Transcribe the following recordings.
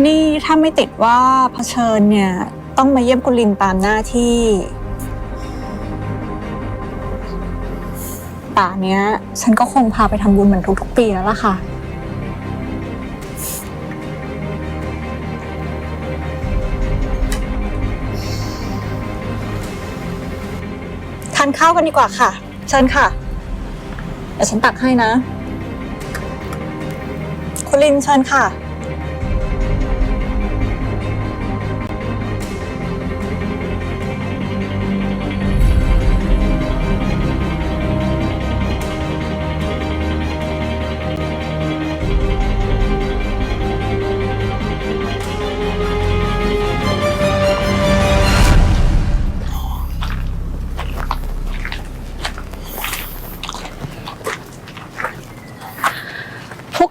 นี่ถ้าไม่ติดว่าเผชิญเนี่ย ต้องมาเยี่ยมกุณลินตามหน้าที่ป่าเนี้ย ฉันก็คงพาไปทำบุญเหมือนทุกๆปีแล้วล่ะค่ะ ทานข้าวกันดีกว่าค่ะ เชิญค่ะ เดี๋ยวฉันตักให้นะ คุณลินเชิญค่ะ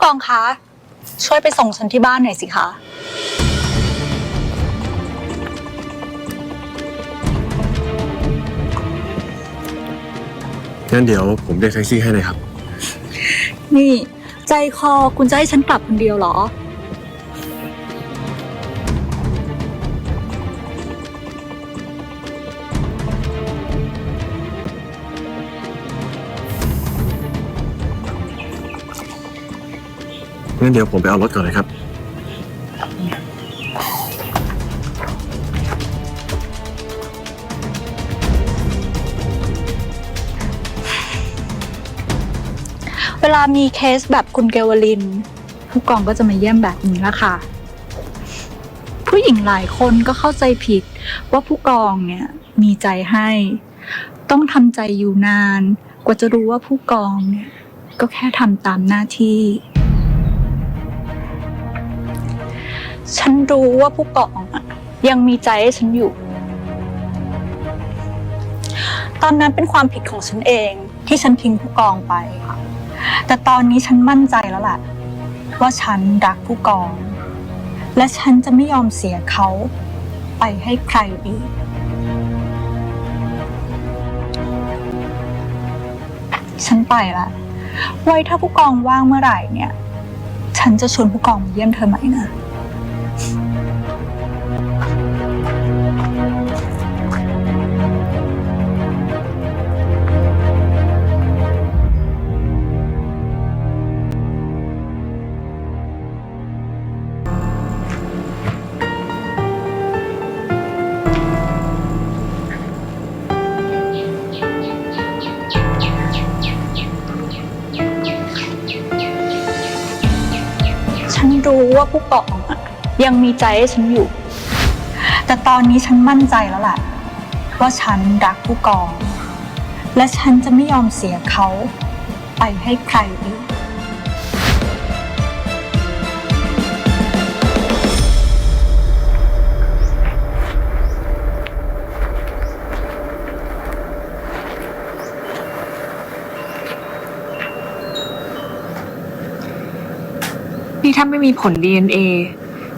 กองคะช่วยไปส่งฉันที่บ้านหน่อยสิคะงั้นเดี๋ยวผมเรียกแท็กซี่ให้เลยครับ นี่ ใจคอคุณจะให้ฉันกลับคนเดียวเหรอ งั้นเดี๋ยวผมไปเอารถก่อนนะครับ เวลามีเคสแบบคุณเกวลิน ผู้กองก็จะมาเยี่ยมแบบนี้ละค่ะ ผู้หญิงหลายคนก็เข้าใจผิด ว่าผู้กองเนี่ยมีใจให้ ต้องทำใจอยู่นาน กว่าจะรู้ว่าผู้กองเนี่ยก็แค่ทำตามหน้าที่ ฉันรู้ว่าผู้กองอะยังมีใจให้ฉันอยู่ ตอนนั้นเป็นความผิดของฉันเองที่ฉันทิ้งผู้กองไป แต่ตอนนี้ฉันมั่นใจแล้วแหละว่าฉันรักผู้กอง และฉันจะไม่ยอมเสียเขาไปให้ใครอีก ฉันไปละ ไว้ถ้าผู้กองว่างเมื่อไหร่เนี่ย ฉันจะชวนผู้กองมาเยี่ยมเธอใหม่นะ รู้ว่าผู้กองอะ ยังมีใจให้ฉันอยู่ แต่ตอนนี้ฉันมั่นใจแล้วแหละว่าฉันรักผู้กอง และฉันจะไม่ยอมเสียเขาไปให้ใครอีกนี่ถ้าไม่มีผล DNA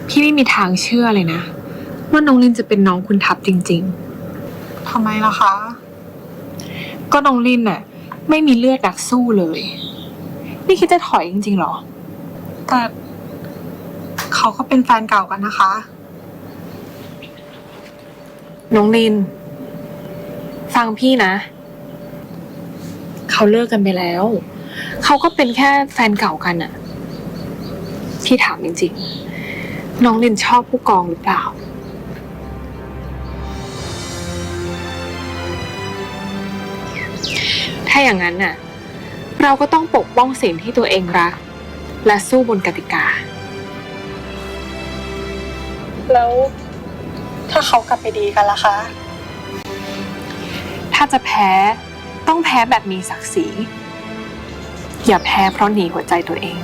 พี่ไม่มีทางเชื่อเลยนะ ว่าน้องลินจะเป็นน้องคุณทับจริงทำไมล่ะคะๆก็น้องลินน่ะ ไม่มีเลือดนักสู้เลย นี่คิดจะถอยจริงๆเหรอ แต่เขาก็เป็นแฟนเก่ากันนะคะ น้องลิน ฟังพี่นะ เขาเลิกกันไปแล้ว เขาก็เป็นแค่แฟนเก่ากันอะพี่ถามจริง ๆ น้องลินชอบผู้กองหรือเปล่า ถ้าอย่างนั้นน่ะ เราก็ต้องปกป้องสิ่งที่ตัวเองรัก และสู้บนกติกา แล้วถ้าเขากลับไปดีกันล่ะคะ ถ้าจะแพ้ต้องแพ้แบบมีศักดิ์ศรี อย่าแพ้เพราะหนีหัวใจตัวเอง